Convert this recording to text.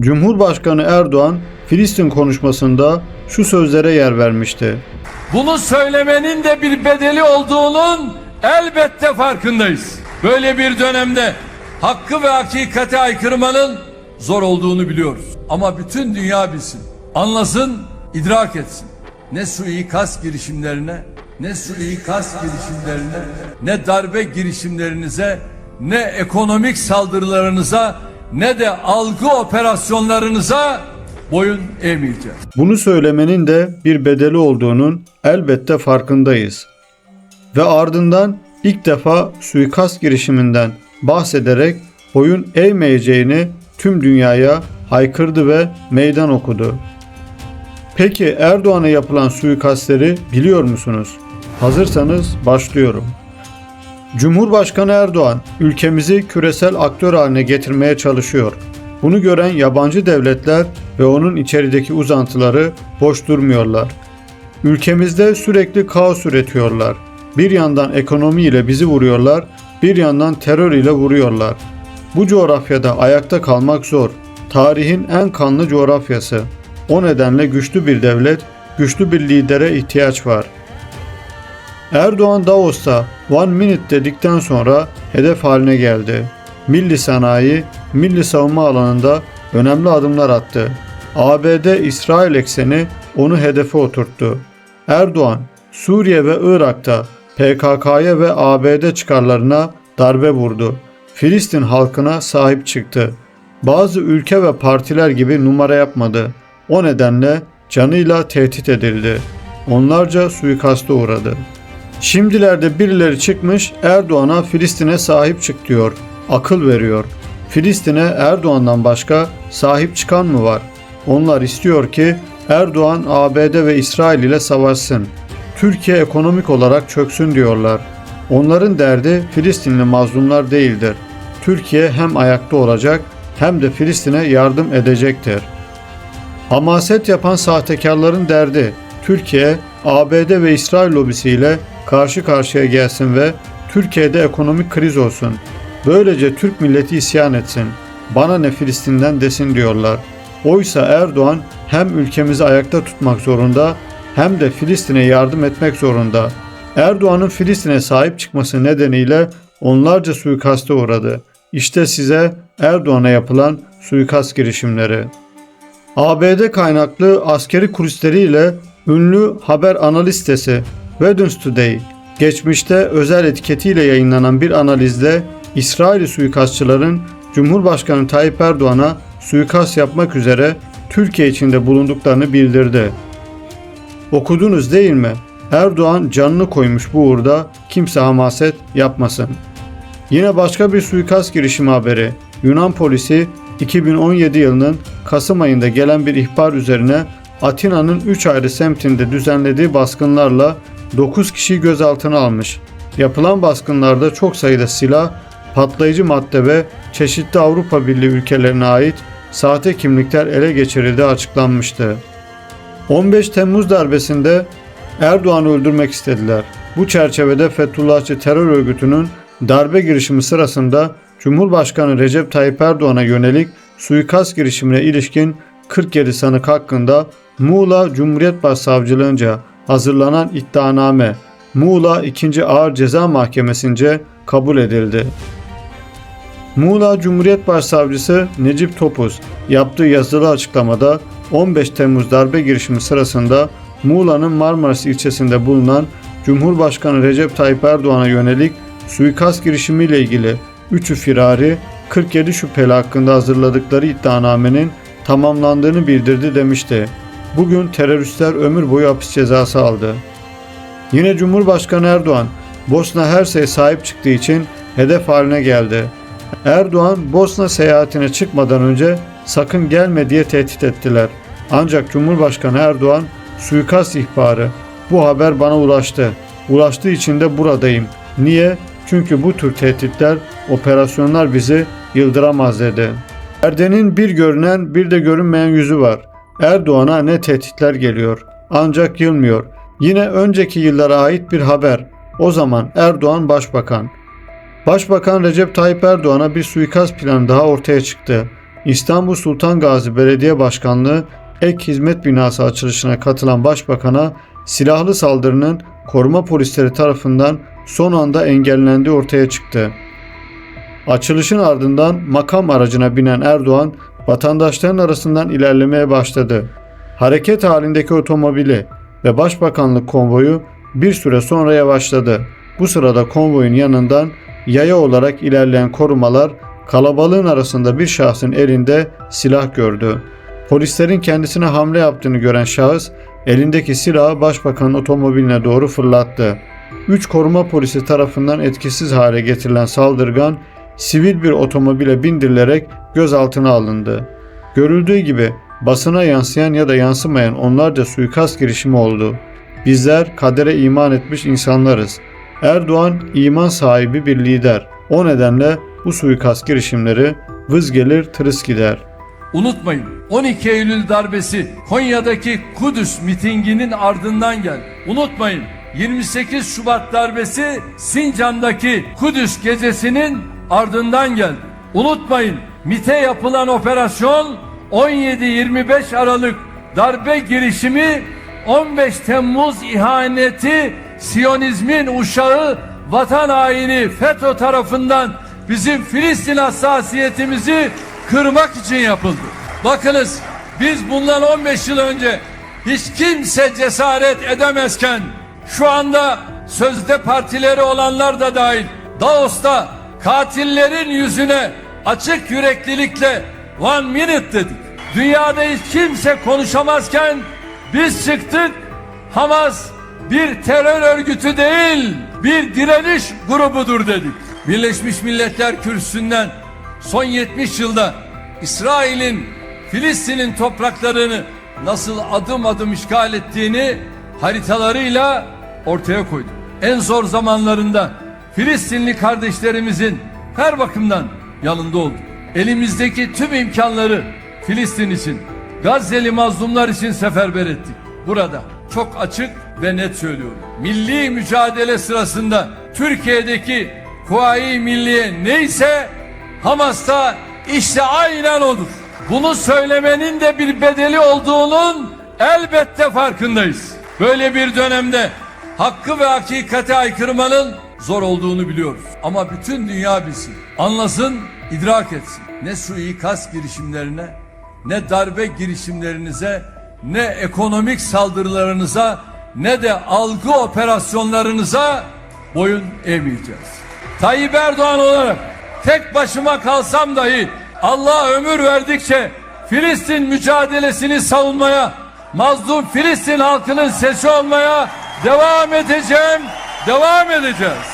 Cumhurbaşkanı Erdoğan Filistin konuşmasında şu sözlere yer vermişti. Bunu söylemenin de bir bedeli olduğunun elbette farkındayız. Böyle bir dönemde hakkı ve hakikate aykırmanın zor olduğunu biliyoruz. Ama bütün dünya bilsin, anlasın, idrak etsin. Ne suikast girişimlerine, ne suikast girişimlerine, ne darbe girişimlerinize, ne ekonomik saldırılarınıza, ne de algı operasyonlarınıza boyun eğmeyeceğiz. Bunu söylemenin de bir bedeli olduğunun elbette farkındayız. Ve ardından ilk defa suikast girişiminden bahsederek boyun eğmeyeceğini tüm dünyaya haykırdı ve meydan okudu. Peki Erdoğan'a yapılan suikastleri biliyor musunuz? Hazırsanız başlıyorum. Cumhurbaşkanı Erdoğan ülkemizi küresel aktör haline getirmeye çalışıyor. Bunu gören yabancı devletler ve onun içerideki uzantıları boş durmuyorlar. Ülkemizde sürekli kaos üretiyorlar. Bir yandan ekonomiyle bizi vuruyorlar, bir yandan terör ile vuruyorlar. Bu coğrafyada ayakta kalmak zor. Tarihin en kanlı coğrafyası. O nedenle güçlü bir devlet, güçlü bir lidere ihtiyaç var. Erdoğan Davos'ta one minute dedikten sonra hedef haline geldi. Milli sanayi, milli savunma alanında önemli adımlar attı. ABD-İsrail ekseni onu hedefe oturttu. Erdoğan, Suriye ve Irak'ta PKK'ya ve ABD çıkarlarına darbe vurdu. Filistin halkına sahip çıktı. Bazı ülke ve partiler gibi numara yapmadı. O nedenle canıyla tehdit edildi. Onlarca suikasta uğradı. Şimdilerde birileri çıkmış Erdoğan'a Filistin'e sahip çık diyor. Akıl veriyor. Filistin'e Erdoğan'dan başka sahip çıkan mı var? Onlar istiyor ki Erdoğan ABD ve İsrail ile savaşsın. Türkiye ekonomik olarak çöksün diyorlar. Onların derdi Filistinli mazlumlar değildir. Türkiye hem ayakta olacak hem de Filistin'e yardım edecektir. Hamaset yapan sahtekarların derdi Türkiye, ABD ve İsrail lobisiyle karşı karşıya gelsin ve Türkiye'de ekonomik kriz olsun. Böylece Türk milleti isyan etsin. Bana ne Filistin'den desin diyorlar. Oysa Erdoğan hem ülkemizi ayakta tutmak zorunda hem de Filistin'e yardım etmek zorunda. Erdoğan'ın Filistin'e sahip çıkması nedeniyle onlarca suikaste uğradı. İşte size Erdoğan'a yapılan suikast girişimleri. ABD kaynaklı askeri kulisleriyle ünlü haber analiz sitesi Wednesday Today geçmişte özel etiketiyle yayınlanan bir analizde İsrail suikastçıların Cumhurbaşkanı Tayyip Erdoğan'a suikast yapmak üzere Türkiye içinde bulunduklarını bildirdi. Okudunuz değil mi? Erdoğan canını koymuş bu uğurda kimse hamaset yapmasın. Yine başka bir suikast girişimi haberi. Yunan polisi 2017 yılının Kasım ayında gelen bir ihbar üzerine Atina'nın 3 ayrı semtinde düzenlediği baskınlarla 9 kişiyi gözaltına almış. Yapılan baskınlarda çok sayıda silah, patlayıcı madde ve çeşitli Avrupa Birliği ülkelerine ait sahte kimlikler ele geçirildiği açıklanmıştı. 15 Temmuz darbesinde Erdoğan'ı öldürmek istediler. Bu çerçevede Fethullahçı terör örgütünün darbe girişimi sırasında Cumhurbaşkanı Recep Tayyip Erdoğan'a yönelik suikast girişimine ilişkin 47 sanık hakkında Muğla Cumhuriyet Başsavcılığınca hazırlanan iddianame Muğla 2. Ağır Ceza Mahkemesi'nce kabul edildi. Muğla Cumhuriyet Başsavcısı Necip Topuz yaptığı yazılı açıklamada 15 Temmuz darbe girişimi sırasında Muğla'nın Marmaris ilçesinde bulunan Cumhurbaşkanı Recep Tayyip Erdoğan'a yönelik suikast girişimiyle ilgili 3'ü firari 47 şüpheli hakkında hazırladıkları iddianamenin tamamlandığını bildirdi demişti. Bugün teröristler ömür boyu hapis cezası aldı. Yine Cumhurbaşkanı Erdoğan Bosna Hersek'e sahip çıktığı için hedef haline geldi. Erdoğan Bosna seyahatine çıkmadan önce sakın gelme diye tehdit ettiler. Ancak Cumhurbaşkanı Erdoğan suikast ihbarı bu haber bana ulaştı. Ulaştığı için de buradayım. Niye? Çünkü bu tür tehditler, operasyonlar bizi yıldıramaz dedi. Erden'in bir görünen bir de görünmeyen yüzü var. Erdoğan'a ne tehditler geliyor. Ancak yılmıyor. Yine önceki yıllara ait bir haber. O zaman Erdoğan başbakan. Başbakan Recep Tayyip Erdoğan'a bir suikast planı daha ortaya çıktı. İstanbul Sultan Gazi Belediye Başkanlığı ek hizmet binası açılışına katılan başbakana silahlı saldırının koruma polisleri tarafından son anda engellendiği ortaya çıktı. Açılışın ardından makam aracına binen Erdoğan vatandaşların arasından ilerlemeye başladı. Hareket halindeki otomobili ve başbakanlık konvoyu bir süre sonra yavaşladı. Bu sırada konvoyun yanından yaya olarak ilerleyen korumalar kalabalığın arasında bir şahsın elinde silah gördü. Polislerin kendisine hamle yaptığını gören şahıs elindeki silahı başbakanın otomobiline doğru fırlattı. Üç koruma polisi tarafından etkisiz hale getirilen saldırgan sivil bir otomobile bindirilerek gözaltına alındı. Görüldüğü gibi basına yansıyan ya da yansımayan onlarca suikast girişimi oldu. Bizler kadere iman etmiş insanlarız. Erdoğan iman sahibi bir lider. O nedenle bu suikast girişimleri vız gelir tırıs gider. Unutmayın 12 Eylül darbesi Konya'daki Kudüs mitinginin ardından geldi. Unutmayın 28 Şubat darbesi Sincan'daki Kudüs gecesinin ardından geldi. Unutmayın MIT'e yapılan operasyon 17-25 Aralık darbe girişimi 15 Temmuz ihaneti Siyonizmin uşağı vatan haini FETÖ tarafından bizim Filistin hassasiyetimizi kırmak için yapıldı. Bakınız biz bundan 15 yıl önce hiç kimse cesaret edemezken şu anda sözde partileri olanlar da dahil Davos'ta katillerin yüzüne açık yüreklilikle one minute dedik. Dünyada hiç kimse konuşamazken biz çıktık Hamas bir terör örgütü değil bir direniş grubudur dedik. Birleşmiş Milletler Kürsüsü'nden son 70 yılda İsrail'in Filistin'in topraklarını nasıl adım adım işgal ettiğini haritalarıyla ortaya koydu. En zor zamanlarında Filistinli kardeşlerimizin her bakımdan yanında oldu. Elimizdeki tüm imkanları Filistin için, Gazze'li mazlumlar için seferber ettik. Burada çok açık ve net söylüyorum. Milli mücadele sırasında Türkiye'deki Kuvayi Milliye neyse Hamas'ta işte aynen odur. Bunu söylemenin de bir bedeli olduğunun elbette farkındayız. Böyle bir dönemde hakkı ve hakikate aykırmanın zor olduğunu biliyoruz. Ama bütün dünya bilsin, anlasın, idrak etsin. Ne suikast girişimlerine, ne darbe girişimlerinize, ne ekonomik saldırılarınıza, ne de algı operasyonlarınıza boyun eğmeyeceğiz. Tayyip Erdoğan olarak tek başıma kalsam dahi Allah ömür verdikçe Filistin mücadelesini savunmaya, mazlum Filistin halkının sesi olmaya devam edeceğim, devam edeceğiz.